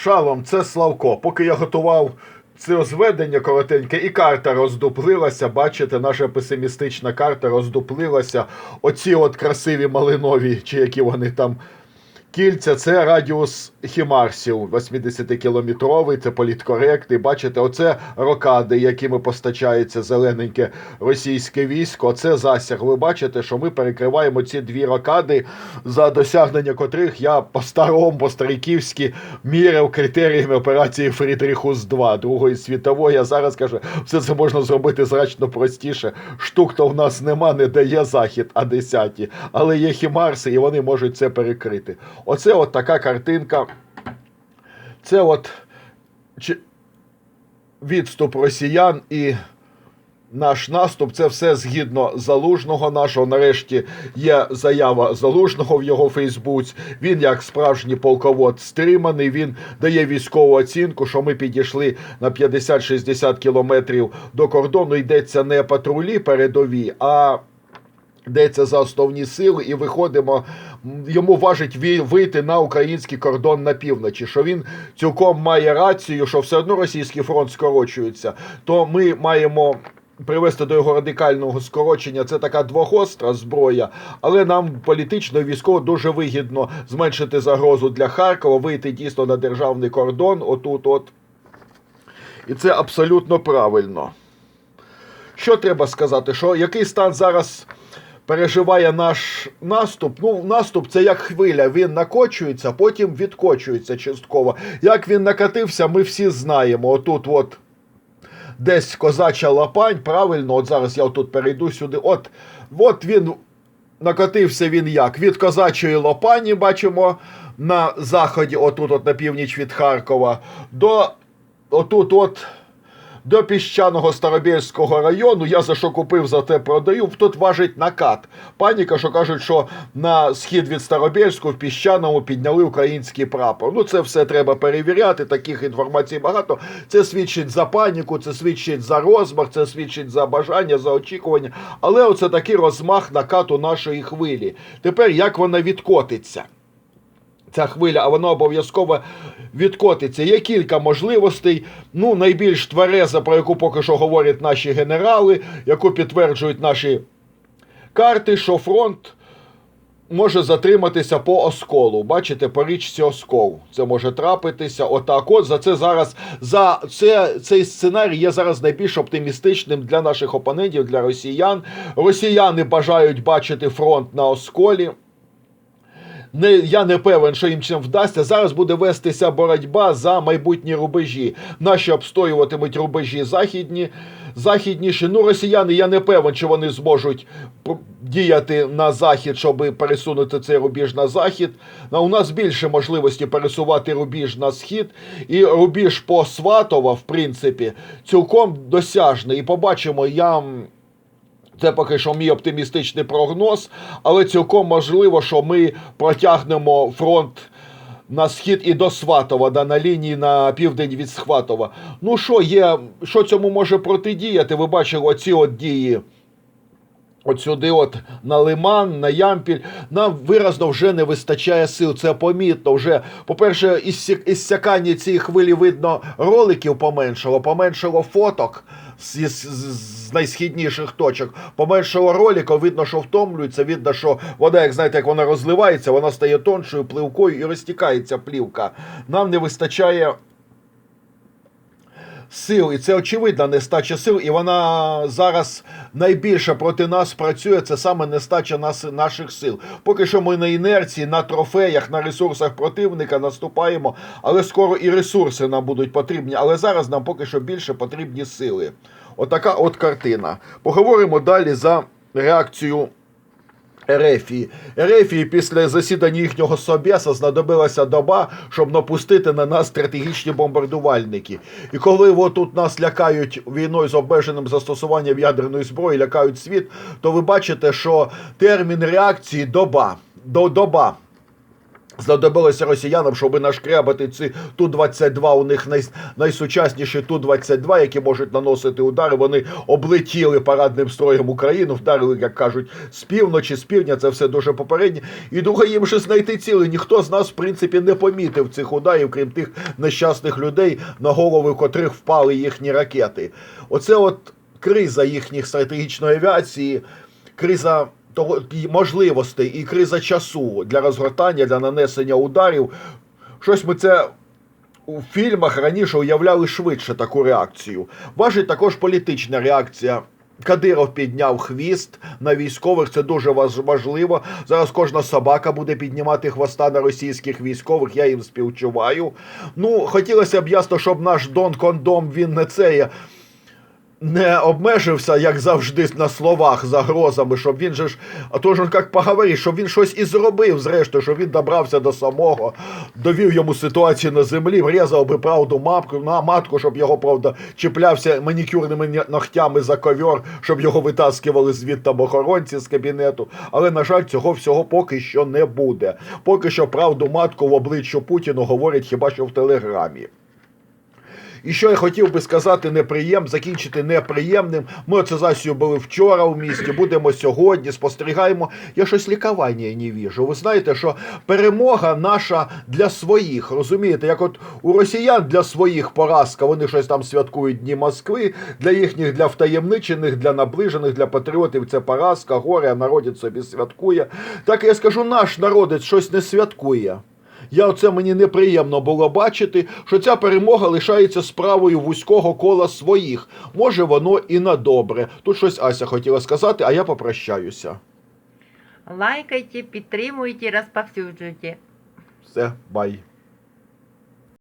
Шалом, це Славко. Поки я готував це зведення коротеньке, і карта роздуплилася. Бачите, наша песимістична карта роздуплилася. Оці от красиві малинові, чи які вони там кільця, це радіус Хімарсів 80-кілометровий, це політкоректний. Бачите, оце рокади, якими постачається зелененьке російське військо. Оце засяг. Ви бачите, що ми перекриваємо ці дві рокади, за досягнення котрих я по-старому, по-стариківськи міряв критеріями операції Фрідріхус 2 Другої світової. Я зараз кажу, все це можна зробити значно простіше. Штук то в нас нема, не дає захід, а десяті. Але є хімарси, і вони можуть це перекрити. Оце от така картинка. Це от відступ росіян і наш наступ. Це все згідно залужного нашого. Нарешті є заява залужного в його Фейсбуці. Він, як справжній полковод, стриманий. Він дає військову оцінку, що ми підійшли на 50-60 кілометрів до кордону. Йдеться не патрулі передові, а йдеться за основні сили, і виходимо. Йому важить вийти на український кордон на півночі. Що він цілком має рацію, що все одно російський фронт скорочується, то ми маємо. Привести до його радикального скорочення це така двохостра зброя, але нам політично і військово дуже вигідно зменшити загрозу для Харкова, вийти дійсно на державний кордон. Отут, от. І це абсолютно правильно. Що треба сказати? Що який стан зараз переживає наш наступ? Ну, наступ це як хвиля. Він накочується, потім відкочується частково. Як він накатився, ми всі знаємо. Отут, от десь козача лапань, правильно, от зараз я тут перейду сюди. От, от він накотився він як? Від козачої лопані, бачимо, на заході, отут, от на північ від Харкова, до отут, от. До піщаного Старобільського району я за що купив, за те продаю. Тут важить накат. Паніка, що кажуть, що на схід від Старобільську в піщаному підняли український прапор. Ну це все треба перевіряти. Таких інформацій багато. Це свідчить за паніку, це свідчить за розмах, це свідчить за бажання, за очікування. Але оце такий розмах накату нашої хвилі. Тепер як вона відкотиться? Ця хвиля, а вона обов'язково відкотиться. Є кілька можливостей. Ну, найбільш твереза, про яку поки що говорять наші генерали, яку підтверджують наші карти, що фронт може затриматися по осколу. Бачите, по річці Оскол. Це може трапитися. Отак. От за це зараз за це цей сценарій є зараз найбільш оптимістичним для наших опонентів, для росіян. Росіяни бажають бачити фронт на осколі. Не, я не певен, що їм чим вдасться. Зараз буде вестися боротьба за майбутні рубежі. Наші обстоюватимуть рубежі західні, західніші. Ну, росіяни, я не певен, чи вони зможуть діяти на захід, щоб пересунути цей рубіж на захід. А у нас більше можливості пересувати рубіж на схід. І рубіж по Сватова, в принципі, цілком досяжний. І побачимо, я. Це поки що мій оптимістичний прогноз, але цілком можливо, що ми протягнемо фронт на схід і до Сватова, да, на лінії на південь від Схватова. Ну що є, що цьому може протидіяти? Ви бачили оці от дії. От сюди, от на Лиман, на Ямпіль, нам виразно вже не вистачає сил. Це помітно. Вже, по-перше, іссякання цієї хвилі видно роликів поменшало, поменшало фоток з, з, з найсхідніших точок, поменшало роликів, видно, що втомлюється, видно, що вода, як знаєте, як вона розливається, вона стає тоншою, пливкою і розтікається плівка. Нам не вистачає сил, і це очевидна нестача сил, і вона зараз найбільше проти нас працює. Це саме нестача нас, наших сил. Поки що ми на інерції, на трофеях, на ресурсах противника наступаємо, але скоро і ресурси нам будуть потрібні. Але зараз нам поки що більше потрібні сили. Отака от картина. Поговоримо далі за реакцію Ерефії. Ерефії після засідання їхнього Собєса знадобилася доба, щоб напустити на нас стратегічні бомбардувальники. І коли от тут нас лякають війною з обмеженим застосуванням ядерної зброї, лякають світ, то ви бачите, що термін реакції доба. До доба. Знадобилося росіянам, щоб нашкрябати ці Ту-22, у них най, найсучасніші Ту-22, які можуть наносити удари. Вони облетіли парадним строєм Україну, вдарили, як кажуть, з півночі, з півдня, це все дуже попереднє. І друге, їм же знайти ціли. Ніхто з нас, в принципі, не помітив цих ударів, крім тих нещасних людей, на голови котрих впали їхні ракети. Оце от криза їхніх стратегічної авіації, криза того можливостей і криза часу для розгортання, для нанесення ударів. Щось ми це у фільмах раніше уявляли швидше таку реакцію. Важить також політична реакція. Кадиров підняв хвіст на військових, це дуже важ- важливо. Зараз кожна собака буде піднімати хвоста на російських військових, я їм співчуваю. Ну, хотілося б ясно, щоб наш Дон Кондом він не це не обмежився, як завжди, на словах загрозами, щоб він же ж, а то ж як поговорив, щоб він щось і зробив, зрештою, щоб він добрався до самого, довів йому ситуацію на землі, врізав би правду мапку, на матку, щоб його, правда, чіплявся манікюрними ногтями за ковер, щоб його витаскували звідти охоронці з кабінету. Але, на жаль, цього всього поки що не буде. Поки що правду матку в обличчя Путіну говорять хіба що в телеграмі. І що я хотів би сказати неприєм, закінчити неприємним. Ми оце засію були вчора в місті, будемо сьогодні, спостерігаємо. Я щось лікування не віжу. Ви знаєте, що перемога наша для своїх, розумієте, як от у росіян для своїх поразка, вони щось там святкують Дні Москви, для їхніх, для втаємничених, для наближених, для патріотів це поразка, горе, а народець собі святкує. Так я скажу, наш народець щось не святкує. Я оце мені неприємно було бачити, що ця перемога лишається справою вузького кола своїх. Може, воно і на добре. Тут щось Ася хотіла сказати, а я попрощаюся. Лайкайте, підтримуйте, розповсюджуйте. Все, бай.